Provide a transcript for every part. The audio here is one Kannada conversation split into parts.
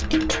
Thank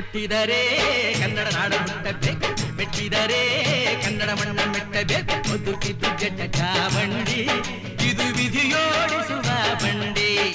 ಹುಟ್ಟಿದರೆ ಕನ್ನಡ ನಾಡ ಹುಟ್ಟಬೇಕು ಮೆಟ್ಟಿದರೆ ಕನ್ನಡ ಮಣ್ಣ ಮೆಟ್ಟಬೇಕು ಬದುಕಿದ್ದು ಜಟ ಬಂಡಿ ಇದು ವಿಧಿಯೋಡಿಸುವ ಬಂಡಿ